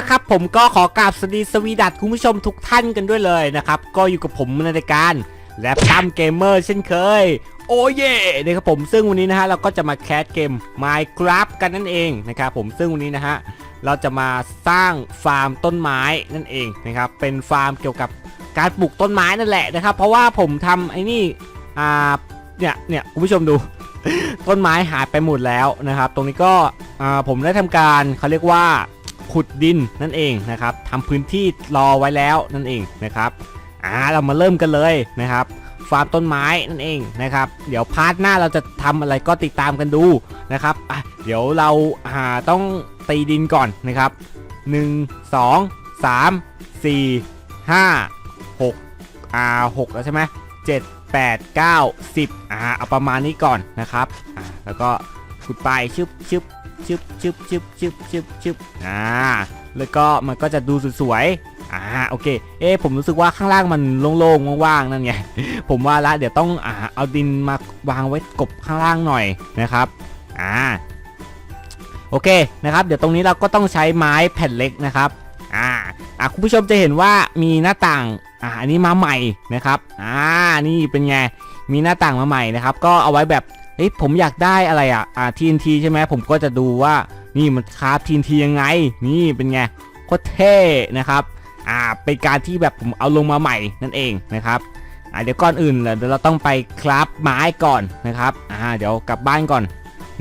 ละครับผมก็ขอกราบสวัสดีสวีดัตคุณผู้ชมทุกท่านกันด้วยเลยนะครับ ก็อยู่กับผมในรายการแลปตั้มเกมเมอร์เช่นเคย โอ้เย่นะครับผมซึ่งวันนี้นะฮะเราก็จะมาแคสเกม Minecraft กันนั่นเองนะครับผมซึ่งวันนี้นะฮะเราจะมาสร้างฟาร์มต้นไม้นั่นเองนะครับเป็นฟาร์มเกี่ยวกับการปลูกต้นไม้นั่นแหละนะครับ เพราะว่าผมทำไอ้นี่อ่าเนี่ยเนี่ยคุณผู้ชมดู ต้นไม้หายไปหมดแล้วนะครับ ตรงนี้ก็ผมได้ทำการเขาเรียกว่า ขุดดินนั่นเองนะครับทำพื้นที่รอไว้แล้วนั่นเองนะครับอ่าเรามาเริ่มกันเลยนะครับฟาร์มต้นไม้นั่นเองนะครับ เดี๋ยวพาร์ทหน้าเราจะทำอะไรก็ติดตามกันดูนะครับอะเดี๋ยวเราอ่าต้องตีดินก่อนนะครับ 1 2 3 4 5 6อ่า6แล้วใช่ไหม7 8 9 10อ่าเอาประมาณนี้ก่อนนะครับอ่าแล้วก็ขุดไปชึบชึบ ชึบชึบชึบชึบชึบชึบอ่าแล้วก็มันก็จะดูสวยๆอ่าโอเค เอ๊ผมรู้สึกว่าข้างล่างมันโล่งๆว่างๆนั่นไงผมว่าละเดี๋ยวต้องอ่าเอาดินมาวางไว้กบข้างล่างหน่อยนะครับอ่าโอเคนะครับ เดี๋ยวตรงนี้เราก็ต้องใช้ไม้แผ่นเล็กนะครับอ่าอ่าคุณผู้ชมจะเห็นว่ามีหน้าต่างอ่าอันนี้มาใหม่นะครับอ่านี่เป็นไงมีหน้าต่างมาใหม่นะครับ ก็เอาไว้แบบ เฮ้ยผมอยากได้อะไรอะอ่า TNT ใช่ไหมผมก็จะดูว่านี่มันคราฟ TNT ยังไง นี่เป็นไงโคตรเท่นะครับอ่าเป็นการที่แบบผมเอาลงมาใหม่นั่นเองนะครับอ่าเดี๋ยวก่อนอื่นเดี๋ยวเราต้องไปคราฟไม้ก่อนนะครับอ่าเดี๋ยวกลับบ้านก่อน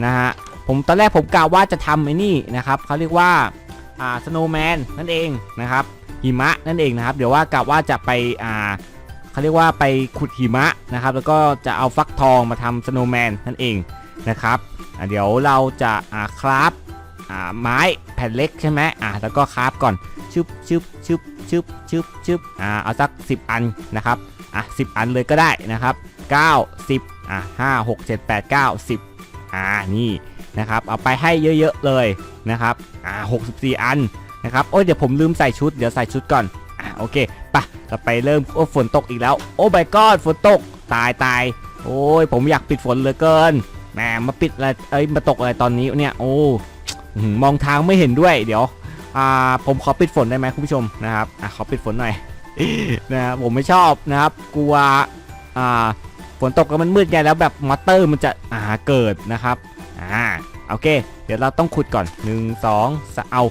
นะฮะผมตอนแรกผมกะว่าจะทำไอ้นี่นะครับเขาเรียกว่าอ่าสโนว์แมนนั่นเองนะครับหิมะนั่นเองนะครับ เดี๋ยวว่ากะว่าจะไปอ่า เขาเรียกว่าไปขุดหิมะนะครับ แล้วก็จะเอาฟักทองมาทำสโนว์แมนนั่นเองนะครับเดี๋ยวเราจะอ่าคราฟอ่าไม้แผ่นเล็กใช่ไหมอ่าแล้วก็คราฟก่อนชึบชึบชึบชึบชึบชึบอ่าเอาสัก 10 อันนะครับอะ10 อันเลยก็ได้นะครับ 9 10อะ5 6 7 8 9 10อ่านี่นะครับเอาไปให้เยอะๆเลยนะครับอ่า64 อันนะครับโอ้ยเดี๋ยวผมลืมใส่ชุดเดี๋ยวใส่ชุดก่อน อะโอเคไปะเราไปเริ่มโอ้ฝนตกอีกแล้ว โอ้ my god ฝนตกตายตายโอ้ยผมอยากปิดฝนเหลือเกินแหมมาปิดอะไรเอ้ยมาตกอะไรตอนนี้เนี่ยโอ้มองทางไม่เห็นด้วยเดี๋ยวอ่าผมขอปิดฝนได้ไหมคุณผู้ชมนะครับอะขอปิดฝนหน่อยนะครับผมไม่ชอบนะครับกลัวอ่าฝนตกแล้วมันมืดไงแล้วแบบมอเตอร์มันจะอ่าเกิดนะครับอ่าโอเค เดี๋ยวเราต้องขุดก่อน 1 2สเอา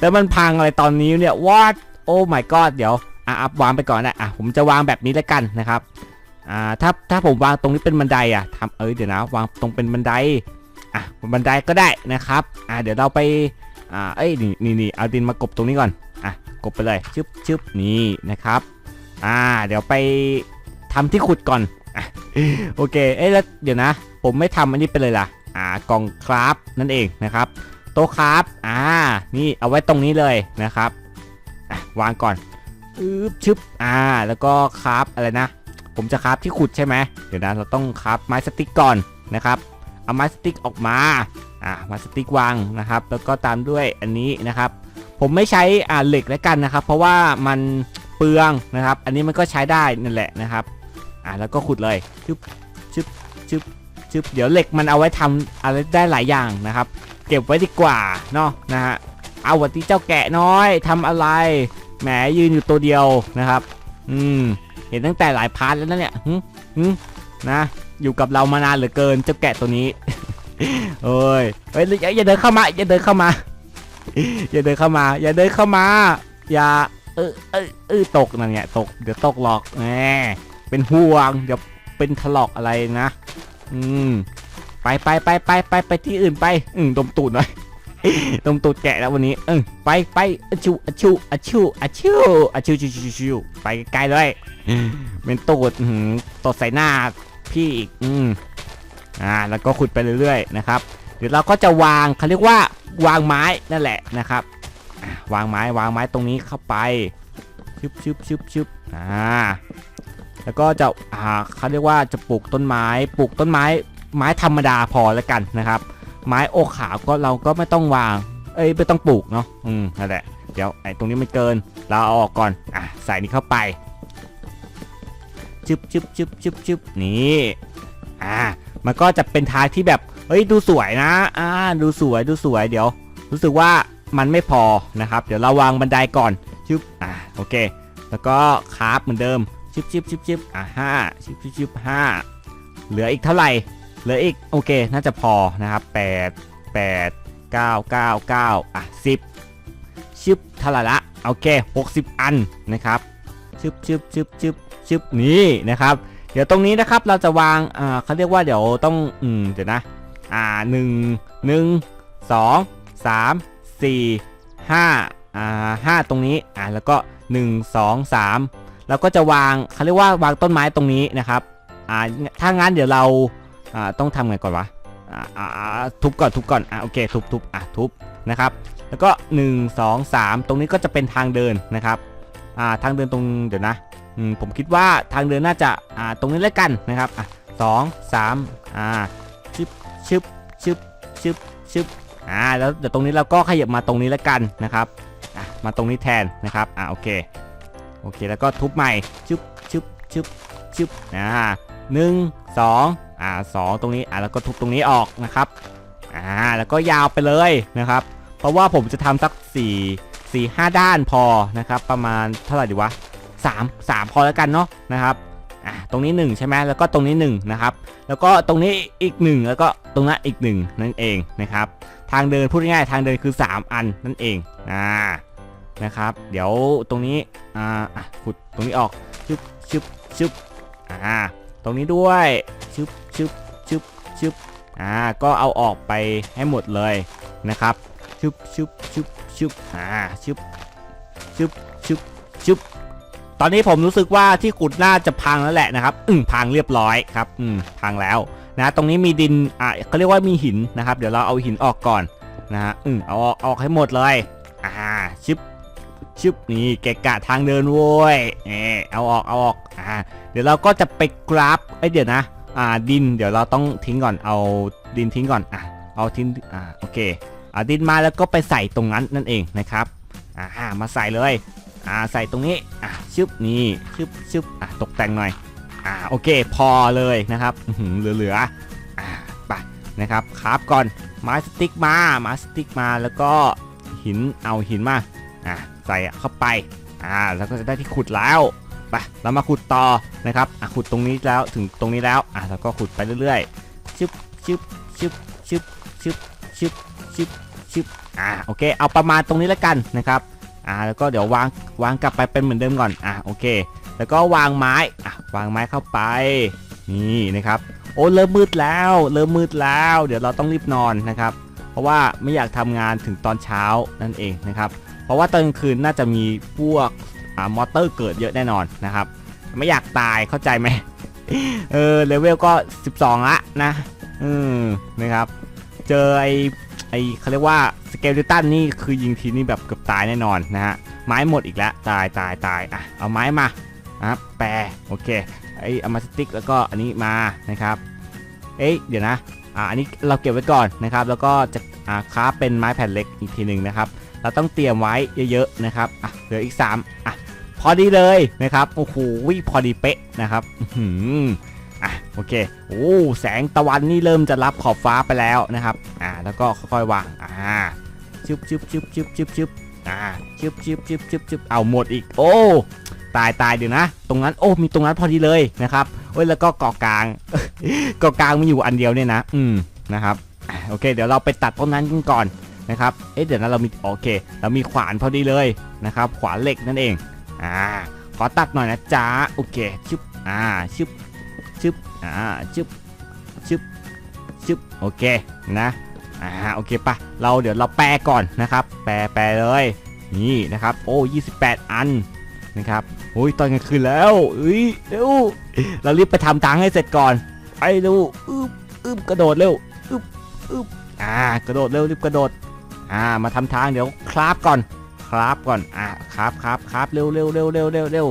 แล้วมันพังอะไรตอนนี้เนี่ย what โอ้ my god เดี๋ยวอะอัพวางไปก่อนนะอะผมจะวางแบบนี้แล้วกันนะครับอ่าถ้าถ้าผมวางตรงนี้เป็นบันไดอะทำเอ้ยเดี๋ยวนะวางตรงเป็นบันไดอะบันไดก็ได้นะครับอ่าเดี๋ยวเราไปอ่าเอ้ยนี่นี่นี่เอาดินมากบตรงนี้ก่อนอะกบไปเลยชึบชึบนี่นะครับอ่าเดี๋ยวไปทำที่ขุดก่อนอะโอเคเอ้ยแล้วเดี๋ยวนะ ผมไม่ทำอันนี้ไปเลยล่ะอ่ากล่องคราฟนั่นเองนะครับโต๊ะคราฟอ่านี่เอาไว้ตรงนี้เลยนะครับ วางก่อนอึ๊บชึบอ่า แล้วก็คราฟอะไรนะ ผมจะคราฟที่ขุดใช่ไหมเดี๋ยวนะเราต้องคราฟไม้สติ๊กก่อนนะครับ เอาไม้สติ๊กออกมาอ่าไม้สติ๊กวางนะครับ แล้วก็ตามด้วยอันนี้นะครับ ผมไม่ใช้อ่าเหล็กแล้วกันนะครับ เพราะว่ามันเปลืองนะครับ อันนี้มันก็ใช้ได้นั่นแหละนะครับอ่าแล้วก็ขุดเลยชึบชึบชึบชึบเดี๋ยวเหล็กมันเอาไว้ทำอะไรได้หลายอย่างนะครับ เก็บไว้ดีกว่าเนาะนะฮะ เอาวัที่เจ้าแกะน้อยทำอะไร แหมยืนอยู่ตัวเดียวนะครับ อืม เห็นตั้งแต่หลายพาร์ทแล้วนะเนี่ยหึหึนะ อยู่กับเรามานานเหลือเกินเจ้าแกะตัวนี้โอ้ยเฮ้ยอย่าเดินเข้ามา อย่าเดินเข้ามา อย่าเดินเข้ามา อย่าเดินเข้ามา อย่า เออเออเออตกนั่นไงตก เดี๋ยวตกหรอกแหมเป็นห่วง เดี๋ยวเป็นถลอกอะไรนะ อืม ไปไปไปไปไปไปที่อื่นไป อืมดมตูดหน่อย ดมตูดแกะแล้ววันนี้ เออไปไปอะชูอะชูอะชูอะชูอะชูชูชูชูไปไกลๆเลยเป็นตูดอื้อหือตดใส่หน้าพี่อีกอืมอ่าแล้วก็ขุดไปเรื่อยๆนะครับเดี๋ยวเราก็จะวางเขาเรียกว่าวางไม้นั่นแหละนะครับอ่าวางไม้วางไม้ตรงนี้เข้าไปชึบชึบชึบชึบอ่าแล้วก็จะอ่าเขาเรียกว่าจะปลูกต้นไม้ปลูกต้นไม้ไม้ธรรมดาพอแล้วกันนะครับ ไม้โอขาวก็เราก็ไม่ต้องวาง เอ้ยไม่ต้องปลูกเนาะอืมนั่นแหละเดี๋ยวไอ้ตรงนี้มันเกิน เราเอาออกก่อนอะใส่นี่เข้าไปชึบชึบชึบชึบชึบนี่อ่ามันก็จะเป็นท้างที่แบบเฮ้ยดูสวยนะอ่าดูสวยดูสวยเดี๋ยว รู้สึกว่ามันไม่พอนะครับ เดี๋ยวเราวางบันไดก่อนชึบอ่าโอเค แล้วก็คราฟเหมือนเดิมชึบชึบชึบชึบอ่าห้าชึบชึบชึบห้าเหลืออีกเท่าไหร่ เหลืออีกโอเคน่าจะพอนะครับแปดแปดเก้าเก้าเก้าอะสิบชึบท่าละโอเคหกสิบอันนะครับชึบชึบชึบชึบชึบนี่นะครับ เดี๋ยวตรงนี้นะครับเราจะวางอ่าเขาเรียกว่าเดี๋ยวต้องอืมเดี๋ยวนะอ่าหนึ่งหนึ่งสองสามสี่ห้าอ่าห้าตรงนี้อ่าแล้วก็หนึ่งสองสามเราก็จะวางเขาเรียกว่าวางต้นไม้ตรงนี้นะครับอ่าถ้างั้นเดี๋ยวเรา อ่าต้องทำไงก่อนวะอ่าอ่าอ่าทุบก่อนทุบก่อนอ่าโอเคทุบทุบอะทุบนะครับแล้วก็ 1 2 3 ตรงนี้ก็จะเป็นทางเดินนะครับอ่าทางเดินตรงเดี๋ยวนะอืมผมคิดว่าทางเดินน่าจะอ่าตรงนี้แล้วกันนะครับอะสองสามอ่าชึบชึบชึบชึบชึบอ่าแล้วเดี๋ยวตรงนี้เราก็ขยับมาตรงนี้แล้วกันนะครับอะมาตรงนี้แทนนะครับอ่าโอเคโอเคแล้วก็ทุบใหม่ชึบชึบชึบชึบอ่าหนึ่งสอง อ่าสองตรงนี้อ่าแล้วก็ทุบตรงนี้ออกนะครับอ่าแล้วก็ยาวไปเลยนะครับ เพราะว่าผมจะทำสัก 4 4 5 ด้านพอนะครับประมาณเท่าไหร่ดีวะ3 3พอแล้วกันเนาะนะครับอะตรงนี้ 1 ใช่ไหมแล้วก็ตรงนี้1นะครับแล้วก็ตรงนี้อีก 1 แล้วก็ตรงนั้นอีก 1 นั่นเองนะครับทางเดินพูดง่ายทางเดินคือ 3 อันนั่นเองอ่านะครับเดี๋ยวตรงนี้อ่าขุดตรงนี้ออกชึบชึบชึบอ่าตรงนี้ด้วย ชึบชึบชึบชึบอ่าก็เอาออกไปให้หมดเลยนะครับชึบชึบชึบชึบอ่าชึบชึบชึบชึบตอนนี้ผมรู้สึกว่าที่ขุดน่าจะพังแล้วแหละนะครับ อืมพังเรียบร้อยครับ อืมพังแล้วนะ ตรงนี้มีดิน อ่าเขาเรียกว่ามีหินนะครับ เดี๋ยวเราเอาหินออกก่อนนะฮะ อืมเอาออกให้หมดเลย อ่าชึบชึบนี่เกะกะทางเดินโว้ยเออเอาออก เอาออก อ่า เดี๋ยวเราก็จะไปกราฟ เอ้ยเดี๋ยวนะ อ่าดิน เดี๋ยวเราต้องทิ้งก่อนเอาดินทิ้งก่อนอะเอาทิ้งอ่าโอเคเอาดินมาแล้วก็ไปใส่ตรงนั้นนั่นเองนะครับอ่ามาใส่เลยอ่าใส่ตรงนี้อ่าชึบนี่ชึบชึบอ่าตกแต่งหน่อยอ่าโอเคพอเลยนะครับเหลือๆอ่าไปนะครับคราฟก่อนไม้สติ๊กมาไม้สติ๊กมาแล้วก็หินเอาหินมาอ่าใส่เข้าไปอ่าแล้วก็จะได้ที่ขุดแล้ว ไปเรามาขุดต่อนะครับอะขุดตรงนี้แล้วถึงตรงนี้แล้วอ่าแล้วก็ขุดไปเรื่อยๆชึบชึบชึบชึบชึบชึบชึบชึบอ่าโอเค เอาประมาณตรงนี้แล้วกันนะครับอ่าแล้วก็เดี๋ยววางวางกลับไปเป็นเหมือนเดิมก่อนอ่าโอเค แล้วก็วางไม้อะวางไม้เข้าไปนี่นะครับ โอ้เริ่มมืดแล้วเริ่มมืดแล้ว เดี๋ยวเราต้องรีบนอนนะครับ เพราะว่าไม่อยากทำงานถึงตอนเช้านั่นเองนะครับ เพราะว่าตอนกลางคืนน่าจะมีพวกามอเตอร์เกิดเยอะแน่นอนนะครับ ไม่อยากตายเข้าใจไหมเออเลเวลก็ 12 ละนะ อืมนะครับ เจอไอไอเขาเรียกว่าสเกลตันนี่คือยิงทีนี่แบบเกือบตายแน่นอนนะฮะ ไม้หมดอีกแล้ว ตายตายตายอะเอาไม้มาอะแปรโอเคไอเอามาสติ๊กแล้วก็อันนี้มานะครับ เอ้ยเดี๋ยวนะอ่าอันนี้เราเก็บไว้ก่อนนะครับ แล้วก็จะอ่าคราเป็นไม้แผ่นเล็กอีกทีหนึ่งนะครับ เราต้องเตรียมไว้เยอะๆนะครับอะเหลืออีก 3 พอดีเลยนะครับโอ้โหพอดีเป๊ะนะครับอื้อหืออะโอเคโอ้แสงตะวันนี่เริ่มจะรับขอบฟ้าไปแล้วนะครับอ่าแล้วก็ค่อยๆวางอ่าชึบชึบชึบชึบชึบชึบอ่าชึบชึบชึบชึบชึบเอาหมดอีกโอ้ตายตายเดี๋ยวนะ ตรงนั้นโอ้มีตรงนั้นพอดีเลยนะครับโอ้ยแล้วก็เกาะกลางเกาะกลางมีอยู่อันเดียวเนี่ยนะ อืมนะครับโอเค เดี๋ยวเราไปตัดต้นนั้นกันก่อนนะครับเอ๊ะเดี๋ยวนะเรามีโอเค เรามีขวานพอดีเลยนะครับ ขวานเหล็กนั่นเอง อ่าขอตัดหน่อยนะจ๊ะโอเคชึบอ่าชึบชึบอ่าชึบชึบชึบโอเคนะอ่าโอเคปะเราเดี๋ยวเราแปลก่อนนะครับ แปลแปลเลยนี่นะครับโอ้28 อันนะครับโอ้ยตอนกลางคืนแล้วเอ้ยเร็วเรารีบไปทำทางให้เสร็จก่อนไปเร็วอึบอึบกระโดดเร็วอึบอึบอ่ากระโดดเร็วรีบกระโดดอ่ามาทำทางเดี๋ยวคราฟก่อน คราฟก่อนอ่าคราฟคราฟคราฟเร็วเร็วเร็วเร็วเร็วเร็ว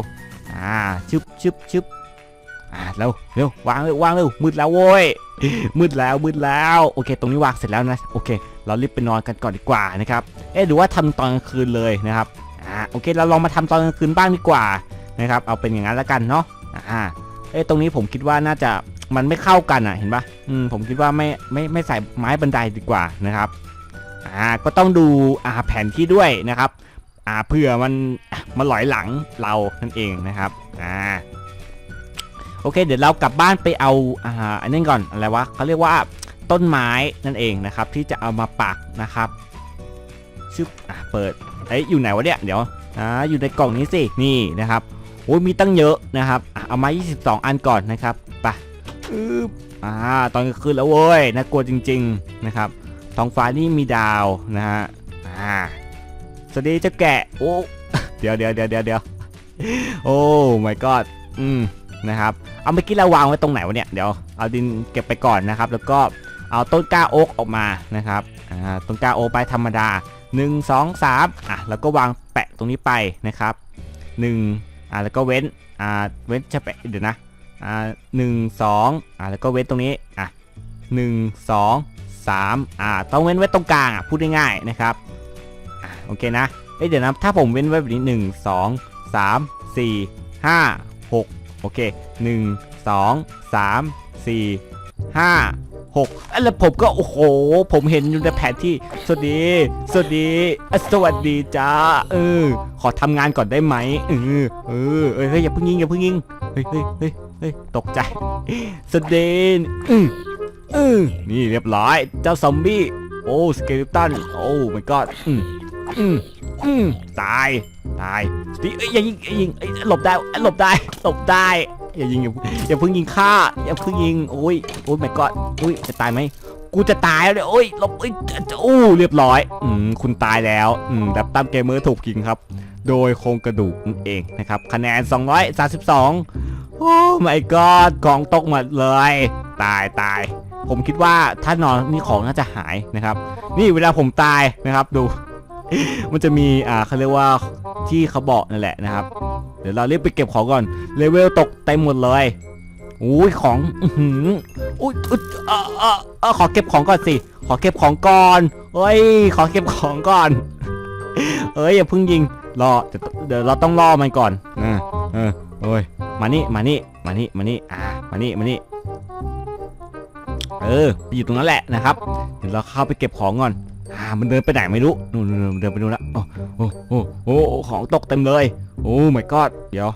อ่าชึบชึบชึบอ่าเร็วเร็ววางเร็ววางเร็วมืดแล้วโว้ยมืดแล้วมืดแล้วโอเค ตรงนี้วางเสร็จแล้วนะโอเค เรารีบไปนอนกันก่อนดีกว่านะครับเอ๊ะหรือว่าทำตอนกลางคืนเลยนะครับอ่าโอเคเราลองมาทำตอนกลางคืนบ้างดีกว่านะครับเอาเป็นอย่างนั้นแล้วกันเนาะอ่าเอ้ยตรงนี้ผมคิดว่าน่าจะมันไม่เข้ากันอะเห็นปะอืมผมคิดว่าไม่ไม่ไม่ใส่ไม้บันไดดีกว่านะครับอ่าก็ต้องดูอ่าแผนที่ด้วยนะครับ อ่าเผื่อมันมาหลอยหลังเรานั่นเองนะครับอ่าโอเค เดี๋ยวเรากลับบ้านไปเอาอ่าอันนี้ก่อนอะไรวะเขาเรียกว่าต้นไม้นั่นเองนะครับ ที่จะเอามาปักนะครับชึบอะเปิดเอ้ยอยู่ไหนวะเนี่ยเดี๋ยวอ่าอยู่ในกล่องนี้สินี่นะครับโอ้ยมีตั้งเยอะนะครับเอามา 22 อันก่อนนะครับไปอึ๊บอ่าตอนกลางคืนแล้วเว้ยน่ากลัวจริง ๆนะครับท้องฟ้านี่มีดาวนะฮะอ่า สวัสดีเจ้าแกะโอ้เดี๋ยวเดี๋ยวเดี๋ยวเดี๋ยวเดี๋ยวโอ้ my god อืมนะครับเอาเมื่อกี้เราวางไว้ตรงไหนวะเนี่ยเดี๋ยวเอาดินเก็บไปก่อนนะครับ แล้วก็เอาต้นกล้าโอ๊กออกมานะครับอ่าต้นกล้าโอ๊กไปธรรมดา 1 2 3อะแล้วก็วางแปะตรงนี้ไปนะครับ1อ่าแล้วก็เว้นอ่าเว้นจะแปะเดี๋ยวนะอ่าหนึ่งสองอ่าแล้วก็เว้นตรงนี้อะหนึ่งสอง3อ่าต้องเว้นไว้ตรงกลางอะพูดง่ายๆนะครับอะ โอเคนะเอ้เดี๋ยวนะถ้าผมเว้นไว้แบบนี้1 2 3 4 5 6โอเค1 2 3 4 5 6แล้วผมก็โอ้โห ผมเห็นอยู่ในแผนที่ สวัสดี สวัสดีอะสวัสดีจ้าเออ ขอทำงานก่อนได้ไหมเออเออเฮ้ยอย่าเพิ่งยิงอย่าเพิ่งยิงเฮ้ยเฮ้ยเฮ้ยเฮ้ยตกใจสวัสดีอือือนี่เรียบร้อย เจ้าซอมบี้ โอ้สเกลิตัน โอ้ my god อื อืมอืมตาย ตายสติเอ้ยอย่ายิงอย่ายิงเอ้ยหลบได้หลบได้ หลบได้ อย่ายิงอย่าอย่าเพิ่งยิงฆ่าอย่าเพิ่งยิง โอ้ย โอ้ย my god อุ้ย จะตายไหม กูจะตายแล้วเนี่ยโอ้ย หลบเอ้ยจะอู้เรียบร้อย อืม คุณตายแล้ว อืมดับตั้มเกมเมอร์ถูกยิงครับ โดยโครงกระดูกนั่นเองนะครับ คะแนน 232 โอ้ my god ของตกหมดเลย ตายตายผมคิดว่าถ้านอนนี่ของน่าจะหายนะครับ นี่เวลาผมตายนะครับ ดู มันจะมีอ่าเขาเรียกว่าที่เขาบอกนั่นแหละนะครับ เดี๋ยวเราเรียบไปเก็บของก่อน เลเวลตกเต็มหมดเลยอุ้ยของ อื้ออุ้ยอุ๊ยเออเออเออขอเก็บของก่อนสิ ขอเก็บของก่อนเฮ้ย ขอเก็บของก่อน เอ้ยอย่าเพิ่งยิง รอ เดี๋ยวเราต้องล่อมันก่อนเออเออโอ้ย มานี่ มานี่ มานี่ มานี่ อ่า มานี่ มานี่ เออ ไปอยู่ตรงนั้นแหละนะครับ เดี๋ยวเราเข้าไปเก็บของก่อน อ่ามันเดินไปไหนไม่รู้นู่นเดินไปนู่นละโอ้โอ้โอ้โอ้ของตกเต็มเลย โอ้ my god เดี๋ยว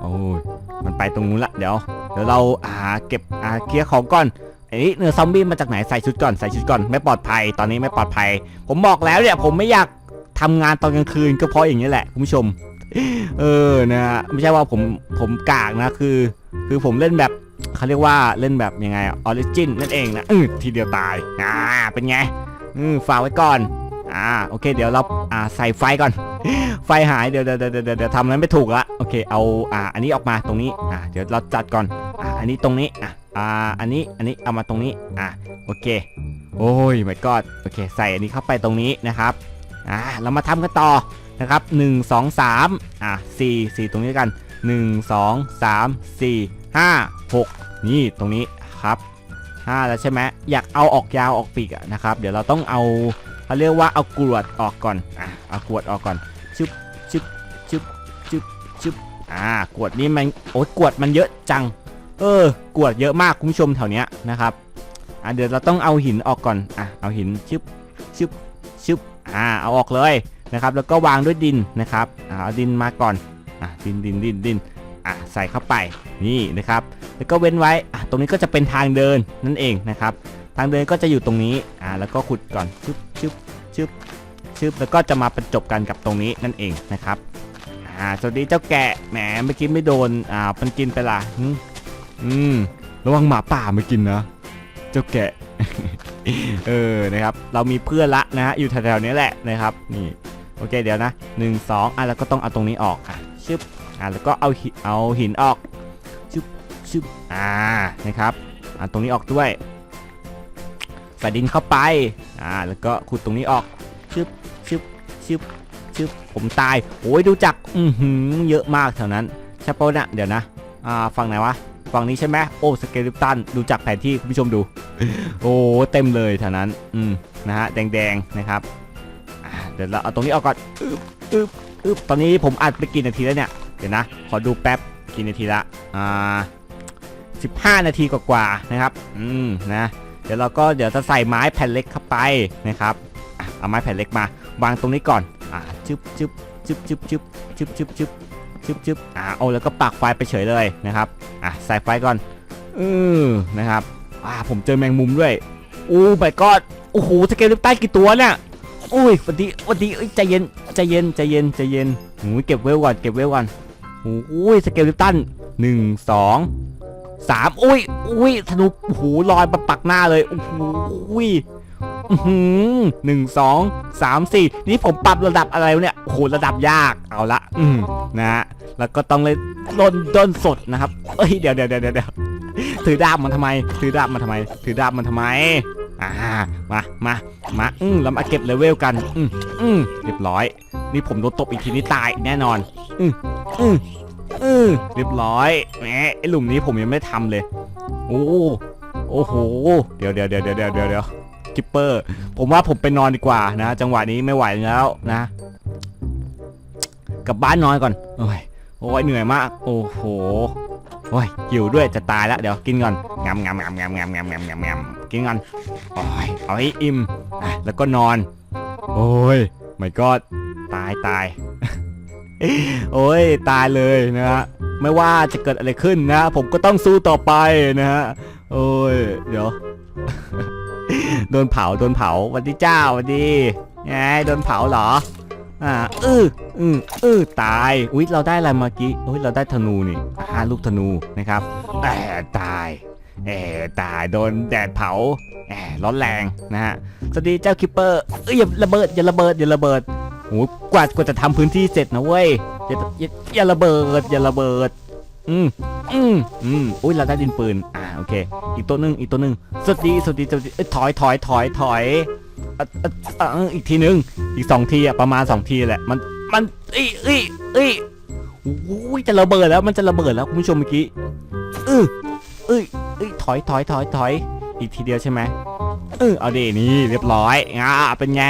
โอ้ยมันไปตรงนู้นละเดี๋ยวเดี๋ยวเราอ่าเก็บอ่าเคลียร์ของก่อนไอ้นี่เนื้อซอมบี้มาจากไหนใส่ชุดก่อนใส่ชุดก่อนไม่ปลอดภัย ตอนนี้ไม่ปลอดภัย ผมบอกแล้วเนี่ยผมไม่อยากทำงานตอนกลางคืนก็เพราะอย่างนี้แหละคุณผู้ชม เออนะฮะไม่ใช่ว่าผมผมกากนะคือ คือผมเล่นแบบเขาเรียกว่าเล่นแบบยังไงออริจินนั่นเองนะอือทีเดียวตายอ่าเป็นไง อืมฝากไว้ก่อน อ่า โอเค เดี๋ยวเรา อ่า ใส่ไฟก่อน ไฟหายเดี๋ยวเดี๋ยวเดี๋ยวเดี๋ยวเดี๋ยวทำนั้นไม่ถูกละ โอเค เอา อ่า อันนี้ออกมาตรงนี้ อ่า เดี๋ยวเราจัดก่อน อ่า อันนี้ตรงนี้ อะอ่า อันนี้ อันนี้ เอามาตรงนี้ อ่า โอเค โอ้ย my god โอเค ใส่อันนี้เข้าไปตรงนี้นะครับ อ่า เรามาทำกันต่อ นะครับ1 2 3อะ4 4ตรงนี้กัน1 2 3 4 5 6นี่ ตรงนี้ครับ 5แล้วใช่ไหมอยากเอาออกยาวออกปีกะนะครับ เดี๋ยวเราต้องเอาเขาเรียกว่าเอากรวดออกก่อนอะเอากรวดออกก่อนชึบชึบชึบชึบชึบอ่ากรวดนี้มันโอ้ยกรวดมันเยอะจัง เออกรวดเยอะมากคุณผู้ชมแถวเนี้ยนะครับอะเดี๋ยวเราต้องเอาหินออกก่อนอะเอาหินชึบชึบชึบอ่าเอาออกเลยนะครับ แล้วก็วางด้วยดินนะครับอ่าเอาดินมาก่อนอะดินดินดินดิน อะใส่เข้าไปนี่นะครับ แล้วก็เว้นไว้อะตรงนี้ก็จะเป็นทางเดินนั่นเองนะครับ ทางเดินก็จะอยู่ตรงนี้อ่าแล้วก็ขุดก่อนชึบชึบชึบชึบแล้วก็จะมาประจบกันกับตรงนี้นั่นเองนะครับอ่าสวัสดีเจ้าแกะแหมเมื่อกี้ไม่โดนอ่ามันกินไปละอืมระวังหมาป่ามากินนะเจ้าแกะเออนะครับ เรามีเพื่อนละนะฮะอยู่แถวๆนี้แหละนะครับนี่โอเคเดี๋ยวนะ1 2อะแล้วก็ต้องเอาตรงนี้ออกอะชึบ อะแล้วก็เอาหิเอาหินออกชึบชึบอ่านะครับอะตรงนี้ออกด้วยใส่ดินเข้าไปอ่าแล้วก็ขุดตรงนี้ออกชึบชึบชึบชึบผมตายโอ้ยดูจักอือหือเยอะมากแถวนั้นใช่ปะนี่ยเดี๋ยวนะอ่าฝั่งไหนวะฝั่งนี้ใช่ไหมโอ้สเกลิตันดูจากแผนที่คุณผู้ชมดู โอ้เต็มเลยแถวนั้นอืมนะฮะแดงๆนะครับเดี๋ยวเราเอาตรงนี้ออกก่อนอึบอึบอึบตอนนี้ผมอัดไปกี่นาทีแล้วเนี่ย เดี๋ยวนะ ขอดูแป๊บกี่นาทีละอ่า15นาทีกว่าๆนะครับ อืมนะ เดี๋ยวเราก็เดี๋ยวจะใส่ไม้แผ่นเล็กเข้าไปนะครับเอาไม้แผ่นเล็กมาวางตรงนี้ก่อน อ่าจึ๊บจึ๊บจึ๊บจึ๊บจึ๊บจึ๊บจึ๊บจึ๊บจึ๊บจึ๊บอ่าเอาแล้วก็ปักไฟไปเฉยเลยนะครับ อะใส่ไฟก่อนอือนะครับ อ่าผมเจอแมงมุมด้วยโอ้ไปก็โอ้โหสเกลลิปใต้กี่ตัวเนี่ยอุ้ยวันดีวันดีเอ้ยใจเย็นใจเย็นใจเย็นใจเย็นโอ้ยเก็บเวลก่อนเก็บเวลก่อน อ้ยสเกลลิปตันหนึ่งสองสามอุ้ยอุ้ยธนูโอ้โหลอยมาปักหน้าเลยโอ้โหอุ้ยหนึ่งสองสามสี่นี่ผมปรับระดับอะไรเนี่ยโหระดับยากเอาละ อืมนะฮะแล้วก็ต้องเลยโดนโดนสดนะครับเอ้ยเดี๋ยวเดี๋ยวเดี๋ยวเดี๋ยวถือดาบมันทำไม ถือดาบมันทำไม ถือดาบมันทำไม อ่ามามามาอืมเรามาเก็บเลเวลกัน อืมอืมเรียบร้อย นี่ผมโดนตบอีกทีนี้ตายแน่นอน อืมอืมอืมเรียบร้อยแหมไอหลุมนี้ผมยังไม่ทำเลย โอ้โอ้โห เดี๋ยวเดี๋ยวเดี๋ยวเดี๋ยวเดี๋ยวเดี๋ยวกิปเปอร์ ผมว่าผมไปนอนดีกว่านะ จังหวะนี้ไม่ไหวแล้วนะกลับบ้านนอนก่อนโอ้ยโอ้ยเหนื่อยมาก โอ้โหโอ้ยหิวด้วยจะตายแล้ว เดี๋ยวกินก่อนงำงำงำงำงำงำงำงำงำ กินก่อนโอ้ยเอาให้อิ่มอะแล้วก็นอน โอ้ยไม่ก็ตายตาย โอ้ยตายเลยนะฮะไม่ว่าจะเกิดอะไรขึ้นนะ ผมก็ต้องสู้ต่อไปนะฮะโอ้ยเดี๋ยวโดนเผาโดนเผาวันที่เจ้าวันดีไงโดนเผาเหรออ่าอืออืออือตายอุ๊ยเราได้อะไรเมื่อกี้อุ๊ยเราได้ธนูนี่อ่าลูกธนูนะครับแอบตาย แอบตายโดนแดดเผาแอบร้อนแรงนะฮะสวัสดีเจ้าคิปเปอร์เอ้ยอย่าระเบิดอย่าระเบิดอย่าระเบิดโอ้กว่ากว่าจะทำพื้นที่เสร็จนะเว้ยอย่าอย่าอย่าระเบิดอย่าระเบิดอืมอืมอืมอุ้ยเราได้ดินปืนอ่าโอเค อีกตัวหนึงอีกตัวหนึงสวัสดีสวัสดีสวัสดีเอ้ยถอยถอยถอยถอยอีกทีหนึงอีกสองทีอะประมาณสองทีแหละมันมันเอ้ยเอ้ยเอ้ยโอ้ยจะระเบิดแล้วมันจะระเบิดแล้วคุณผู้ชมเมื่อกี้เออ เอ้ยเอ้ยถอยถอยถอยถอยอีกทีเดียวใช่ไหมเออเอาดีนี่เรียบร้อยอ่าเป็นไง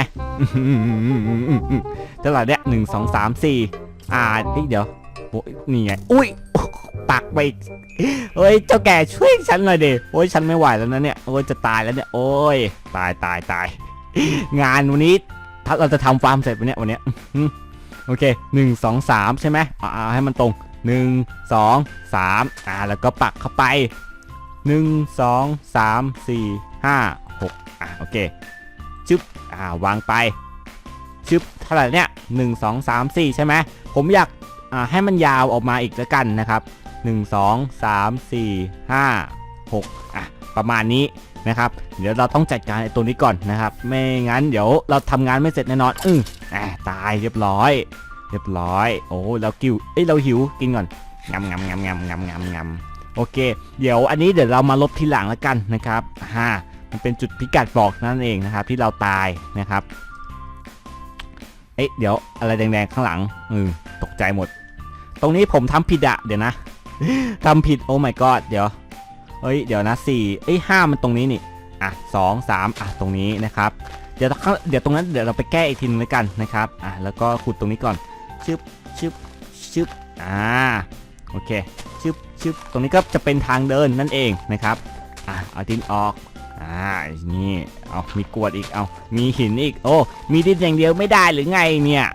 เท่าไหร่เนี่ยหนึ่งสองสามสี่อ่าเอ้ยเดี๋ยวโอ้ยนี่ไงอุ้ยปักไปอีกเฮ้ยเจ้าแก่ช่วยฉันหน่อยดิโอ้ยฉันไม่ไหวแล้วนะเนี่ยโอ้ยจะตายแล้วเนี่ยโอ้ยตายตายตายงานวันนี้ถ้าเราจะทำฟาร์มเสร็จวันเนี้ยวันเนี้ยโอเคหนึ่งสองสามใช่ไหมอาเอาให้มันตรงหนึ่งสองสามอ่าแล้วก็ปักเข้าไป หนึ่งสองสามสี่ห้าหกอ่าโอเค ชึบ อ่า วางไป ชึบ เท่าไหร่เนี่ยหนึ่งสองสามสี่ใช่ไหม ผมอยาก อ่า ให้มันยาวออกมาอีกแล้วกันนะครับหนึ่งสองสามสี่ห้าหกอะ ประมาณนี้นะครับ เดี๋ยวเราต้องจัดการไอ้ตัวนี้ก่อนนะครับ ไม่งั้นเดี๋ยวเราทำงานไม่เสร็จแน่นอน อืออ่าตายเรียบร้อย เรียบร้อย โอ้ เรากิวเอ้ย เราหิว กินก่อนงำงำงำงำงำงำงำ โอเค เดี๋ยวอันนี้เดี๋ยวเรามาลบทีหลังแล้วกันนะครับฮ่ามันเป็นจุดพิกัดบอกนั่นเองนะครับ ที่เราตายนะครับ เอ๊ะเดี๋ยวอะไรแดงๆข้างหลังอือตกใจหมด ตรงนี้ผมทำผิดอะเดี๋ยวนะทำผิดโอ้ my god เดี๋ยวเอ้ยเดี๋ยวนะสี่เอ้ยห้ามันตรงนี้นี่อะสองสามอะตรงนี้นะครับ เดี๋ยวเดี๋ยวตรงนั้นเดี๋ยวเราไปแก้อีกทีนึงแล้วกันนะครับอะแล้วก็ขุดตรงนี้ก่อนชึบชึบชึบอ่าโอเคชึบ ชึบตรงนี้ก็จะเป็นทางเดินนั่นเองนะครับอะเอาดินออกอ่านี่เอามีกรวดอีกเอามีหินอีกโอ้มีดินอย่างเดียวไม่ได้หรือไงเนี่ย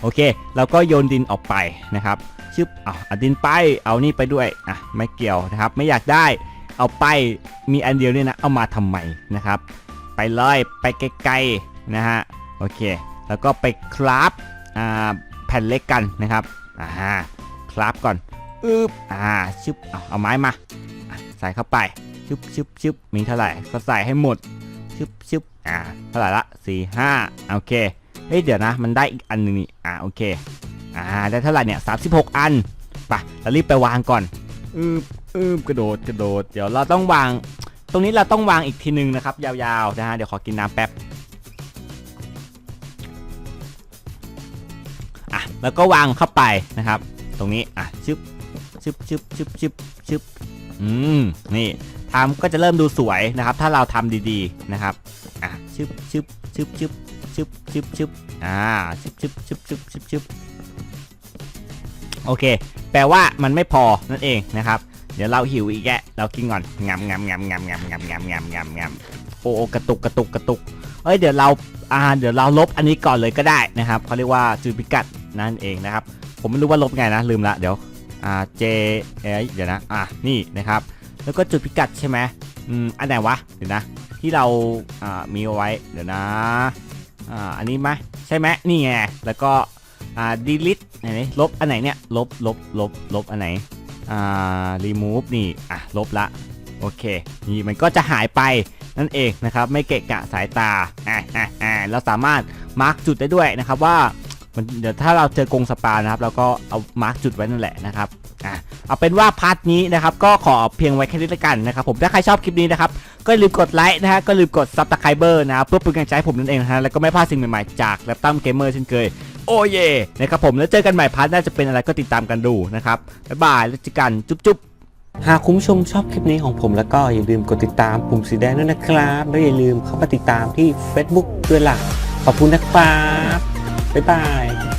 โอเคเราก็โยนดินออกไปนะครับชึบเอาเอาดินไปเอานี่ไปด้วยอะไม่เกี่ยวนะครับ ไม่อยากได้ เอาไปมีอันเดียวเนี่ยนะเอามาทำไมนะครับ ไปเลยไปไกลๆนะฮะโอเค แล้วก็ไปคราฟ แผ่นเล็กกันนะครับอ่าคราฟก่อนอึบอ่าชึบเอาเอาไม้มาใส่เข้าไปชึบชึบชึบมีเท่าไหร่ก็ใส่ให้หมดชึบชึบอ่าเท่าไหร่ละสี่ห้าโอเคเฮ้ยเดี๋ยวนะ มันได้อีกอันหนึงนี่อ่าโอเคอ่าได้เท่าไหร่เนี่ย36อันไปเรารีบไปวางก่อนอืบอืบกระโดดกระโดด เดี๋ยวเราต้องวาง ตรงนี้เราต้องวางอีกทีหนึงนะครับ ยาวๆนะฮะเดี๋ยวขอกินน้ำแป๊บ แล้วก็วางเข้าไปนะครับ ตรงนี้อะชึบชึบชึบชึบชึบชึบอืมนี่ทำก็จะเริ่มดูสวยนะครับ ถ้าเราทำดีๆนะครับอะชึบชึบชึบชึบชึบชึบชึบอ่าชึบชึบชึบชึบชึบชึบโอเค แปลว่ามันไม่พอนั่นเองนะครับ เดี๋ยวเราหิวอีกแกะเรากินก่อนงำงำงำงำงำงำงำงำงำงำโอ้โอ้กระตุกกระตุกกระตุกเอ้ยเดี๋ยวเราอ่าเดี๋ยวเราลบอันนี้ก่อนเลยก็ได้นะครับเขาเรียกว่าจุดพิกัด นั่นเองนะครับ ผมไม่รู้ว่าลบไงนะลืมละเดี๋ยวอ่า J เอ้ยเดี๋ยวนะอะนี่นะครับ แล้วก็จุดพิกัดใช่ไหมอืมอันไหนวะเดี๋ยวนะ ที่เราอ่ามีเอาไว้เดี๋ยวนะอ่าอันนี้ไหมใช่ไหมนี่ไงแล้วก็อ่า delete ไหนลบอันไหนเนี่ยลบลบลบลบอันไหนอ่า remove นี่อะลบละโอเค นี่มันก็จะหายไปนั่นเองนะครับ ไม่เกะกะสายตาอ่าอ่าอ่าเราสามารถมาร์กจุดได้ด้วยนะครับว่า มันเดี๋ยวถ้าเราเจอกรงสปานะครับเราก็เอามาร์กจุดไว้นั่นแหละนะครับอะเอาเป็นว่าพาร์ทนี้นะครับก็ขอเพียงไว้แค่นี้ละกันนะครับผมถ้าใครชอบคลิปนี้นะครับก็ลืมกดไลค์นะฮะก็ลืมกดซับสไครเบอร์นะครับเพื่อเป็นกำลังใจให้ผมนั่นเองนะฮะแล้วก็ไม่พลาดสิ่งใหม่ๆจากแล็ปตัมเกมเมอร์เช่นเคยโอ้เย่นะครับผมแล้วเจอกันใหม่พาร์ทหน่าจะเป็นอะไรก็ติดตามกันดูนะครับบ๊ายบายแล้วเจอกันจุ๊บจุ๊บหากคุณผู้ชมชอบคลิปนี้ของผมแล้วก็อย่าลืมกดติดตามปุ่มสีแดงด้วยนะครับ แล้วอย่าลืมเข้ามาติดตามที่ Facebook ด้วยล่ะ ขอบคุณนะครับ บ๊ายบาย